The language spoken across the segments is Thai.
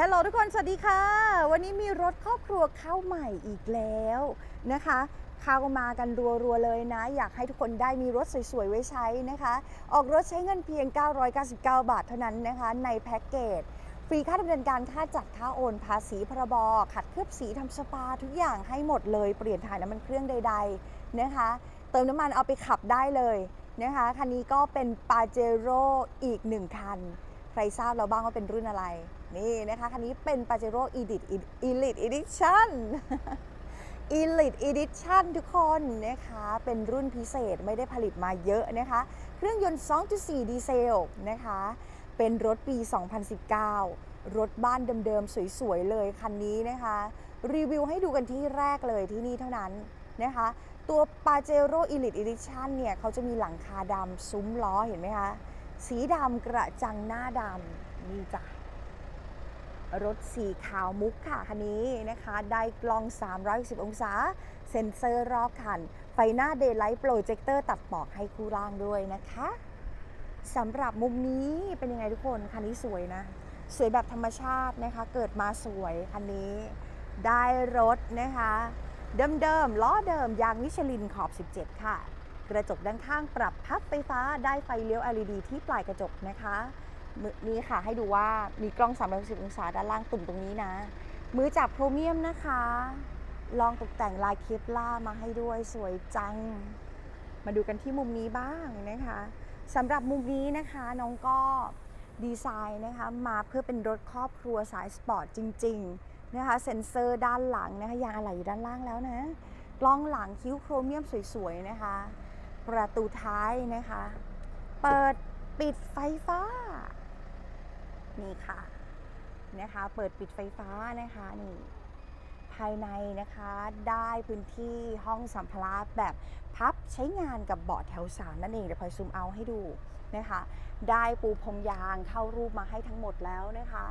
ฮัลโหลทุกคน สวัสดีค่ะ วันนี้มีรถครอบครัวเข้าใหม่อีกแล้วนะคะ เข้ามากันรัวๆเลยนะ อยากให้ทุกคนได้มีรถสวยๆ ไว้ใช้นะคะ ออกรถใช้เงินเพียง 999 บาทเท่านั้นนะคะ ในแพ็กเกจ ฟรีค่าดำเนินการค่าจัดค่าโอน ภาษีพรบขัดเคลือบสีทำสปาทุกอย่างให้หมดเลยเปลี่ยนถ่ายน้ำมันเครื่องใด ๆนะคะ เติมน้ำมันเอาไปขับได้เลยนะคะคันนี้ก็เป็นปาเจโร่อีกหนึ่งคัน ครทราบแล้วบ้างว่าเป็นรุ่นอะไร นี่นะคะคันนี้เป็น Pajero Elite Elite Edition Elite Edition ทุกคนนะคะ เป็นรุ่นพิเศษไม่ได้ผลิตมาเยอะนะคะ เครื่องยนต์ 2.4 ดีเซลนะคะ เป็นรถปี 2019 รถบ้านเดิมๆ สวยๆ เลยคันนี้นะคะ รีวิวให้ดูกันที่แรกเลยที่นี่เท่านั้นนะคะ ตัว Pajero Elite Edition เนี่ยเขาจะมีหลังคาดำซุ้มล้อเห็นไหมคะ สีดำกระจังหน้าดำนี่จ้ะรถสีขาวมุกค่ะคันนี้นะคะ ได้กล้อง 360 องศา เซ็นเซอร์รอบคัน ไฟหน้า Daylight Projector ตัดหมอกให้คู่ล่างด้วยนะคะสำหรับมุมนี้เป็นยังไงทุกคน คันนี้สวยนะ สวยแบบธรรมชาตินะคะ เกิดมาสวยคันนี้ ได้รถนะคะ เดิมๆล้อเดิมยางมิชลินขอบ 17 ค่ะ กระจกด้านข้างปรับพับไฟฟ้าได้ไฟเลี้ยว LED ที่ปลายกระจกนะคะมือนี้ค่ะให้ดูว่ามีกล้อง 360 องศาด้านล่างตุ่มตรงนี้นะ มือจับโครเมียมนะคะ ลองตกแต่งลายเคปล่ามาให้ด้วยสวยจัง มาดูกันที่มุมนี้บ้างนะคะสำหรับมุมนี้นะคะน้องก็ดีไซน์นะคะมาเพื่อเป็นรถครอบครัวสายสปอร์ตจริงๆนะคะเซ็นเซอร์ด้านหลังนะคะยางอะไหล่อยู่ด้านล่างแล้วนะ กล้องหลังคิ้วโครเมียมสวยๆนะคะ ประตูท้ายนะคะ เปิดปิดไฟฟ้า นี่ค่ะนะคะเปิดปิดไฟฟ้านะคะนี่ภายในนะคะได้พื้นที่ห้องสัมภาระแบบพับใช้งานกับเบาะแถวสามนั่นเองเดี๋ยวพลอยซูมเอาให้ดูนะคะ ได้ปูพรมยางเข้ารูปมาให้ทั้งหมดแล้วนะคะ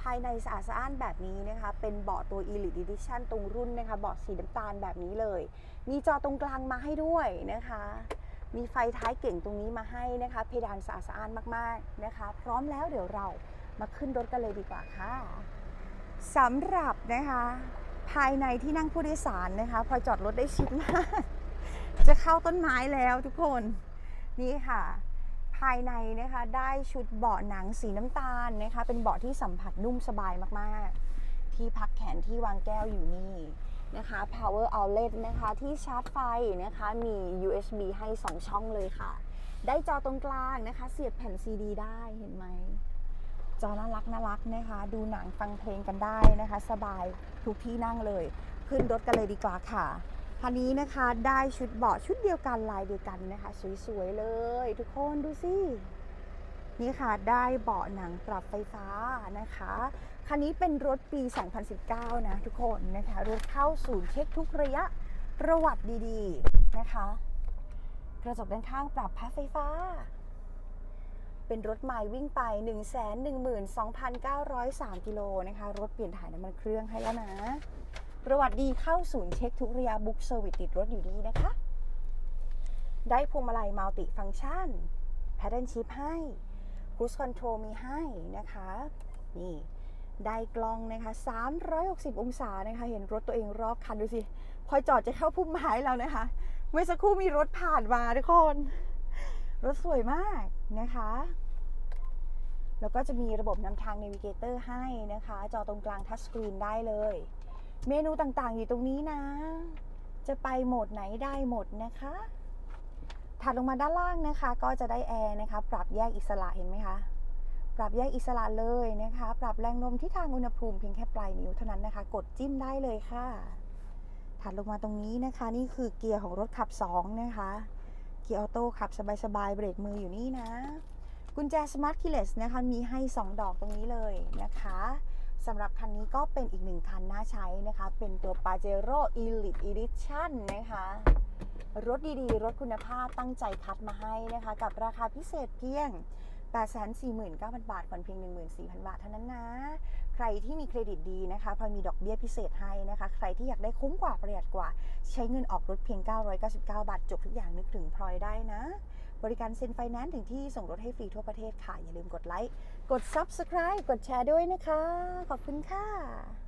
ภายในสะอาดสะอ้านแบบนี้นะคะ เป็นเบาะตัว Elite Edition ตรงรุ่นนะคะเบาะสีน้ำตาลแบบนี้เลย มีจอตรงกลางมาให้ด้วยนะคะ มีไฟท้ายเก่งตรงนี้มาให้นะคะ เพดานสะอาดสะอ้านมากๆนะคะ พร้อมแล้วเดี๋ยวเรามาขึ้นรถกันเลยดีกว่าค่ะสำหรับนะคะ ภายในที่นั่งผู้โดยสารนะคะ พอจอดรถได้ชิดมาก จะเข้าต้นไม้แล้วทุกคนนี่ค่ะ ภายในนะคะได้ชุดเบาะหนังสีน้ำตาลนะคะ เป็นเบาะที่สัมผัสนุ่มสบายมากๆ ที่พักแขนที่วางแก้วอยู่นี่ นะคะ power outlet นะคะที่ชาร์จไฟนะคะมี USB ให้ 2 ช่องเลยค่ะ ได้จอตรงกลางนะคะ เสียบแผ่นซีดีได้เห็นไหม จอน่ารักน่ารักนะคะ ดูหนังฟังเพลงกันได้นะคะ สบายทุกที่นั่งเลย ขึ้นรถกันเลยดีกว่าค่ะคันนี้นะคะได้ชุดเบาะชุดเดียวกันลายเดียวกันนะคะ สวยๆเลย ทุกคนดูสินี่ค่ะได้เบาะหนังปรับไฟฟ้านะคะ คันนี้เป็นรถปี 2019 นะทุกคนนะคะรถเข้าศูนย์เช็คทุกระยะประวัติดีๆนะคะ กระจกด้านข้างปรับพับไฟฟ้า เป็นรถใหม่วิ่งไป 112,903 กิโลนะคะ รถเปลี่ยนถ่ายน้ำมันเครื่องให้แล้วนะ ประวัติดีเข้าศูนย์เช็คทุกระยะบุ๊กเซอร์วิสติดรถอยู่นี่นะคะ ได้พวงมาลัยมัลติฟังชันแพดเดิลชิพให้ครู i คอนโทรลมีให้นะคะ นี่ ได้กล้องนะคะ 360 องศานะคะ เห็นรถตัวเองรอบคันดูสิ พอจอดจะเข้าพุ่มไม้แล้วนะคะ เมื่อสักครู่มีรถผ่านมาทุกคน รถสวยมากนะคะ แล้วก็จะมีระบบนำทาง Navigator ให้นะคะ จอตรงกลางทัชสกรีนได้เลย เมนูต่างๆอยู่ตรงนี้นะ จะไปโหมดไหนได้หมดนะคะถัดลงมาด้านล่างนะคะ ก็จะได้แอร์นะคะ ปรับแยกอิสระเห็นไหมคะ ปรับแยกอิสระเลยนะคะ ปรับแรงลมที่ทางอุณหภูมิเพียงแค่ปลายนิ้วเท่านั้นนะคะ กดจิ้มได้เลยค่ะ ถัดลงมาตรงนี้นะคะ นี่คือเกียร์ของรถขับ 2 นะคะ เกียร์ออโต้ขับสบายๆ เบรกมืออยู่นี่นะ กุญแจสมาร์ทคีเลสนะคะ มีให้ 2 ดอกตรงนี้เลยนะคะสำหรับคันนี้ก็เป็นอีกหนึ่งคันน่าใช้นะคะ เป็นตัว Pajero Elite Edition นะคะ รถดีๆ รถคุณภาพตั้งใจคัดมาให้นะคะ กับราคาพิเศษเพียง 849,000 บาทผ่อนเพียง 14,000 บาทเท่านั้นนะ ใครที่มีเครดิตดีนะคะพลอยมีดอกเบี้ยพิเศษให้นะคะ ใครที่อยากได้คุ้มกว่าประหยัดกว่า ใช้เงินออกรถเพียง 999 บาท จบทุกอย่างนึกถึงพลอยได้นะ บริการเซ็นไฟแนนซ์ถึงที่ส่งรถให้ฟรีทั่วประเทศค่ะ อย่าลืมกดไลค์กกด subscribe กดแชร์ด้วยนะคะ ขอบคุณค่ะ